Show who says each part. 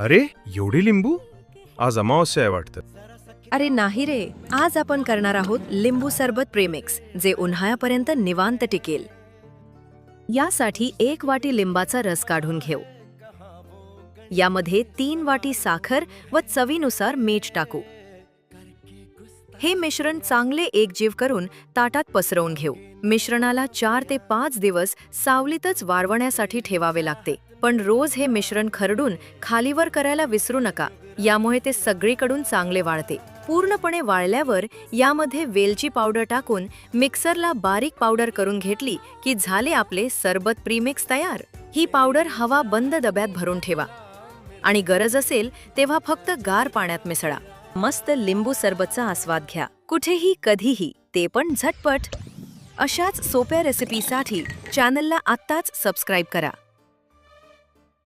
Speaker 1: अरे एवढी लिंबू? आज अमावस्या आहे वाटतं.
Speaker 2: अरे नाही रे आज आपण करणार आहोत लिंबू सरबत प्रेमिक्स जे उन्हाळ्यापर्यंत निवांत टिकेल. यासाठी एक वाटी लिंबाचा रस काढून घेऊ. यामध्ये तीन वाटी साखर व चवीनुसार मीठ टाकू. हे मिश्रण चांगले एकजीव करून ताटात पसरवून घेऊ. मिश्रणाला चार ते पाच दिवस सावलीतच वाळवण्यासाठी ठेवावे लागते. पण रोज हे मिश्रण खरडून खालीवर करायला विसरू नका. यामुळे ते सगळीकडून चांगले वाळते. पूर्णपणे वाळल्यावर यामध्ये वेलची पावडर टाकून मिक्सरला बारीक पावडर करून घेतली की झाले आपले सरबत प्रीमिक्स तयार. ही पावडर हवा बंद डब्यात भरून ठेवा. आणि गरज असेल तेव्हा फक्त गार पाण्यात मिसळा. मस्त लिंबू सरबतचा आस्वाद घ्या. कुठेही कधीही ते पण झटपट. अशाच सोप्या रेसिपीसाठी चॅनलला आत्ताच सबस्क्राईब करा.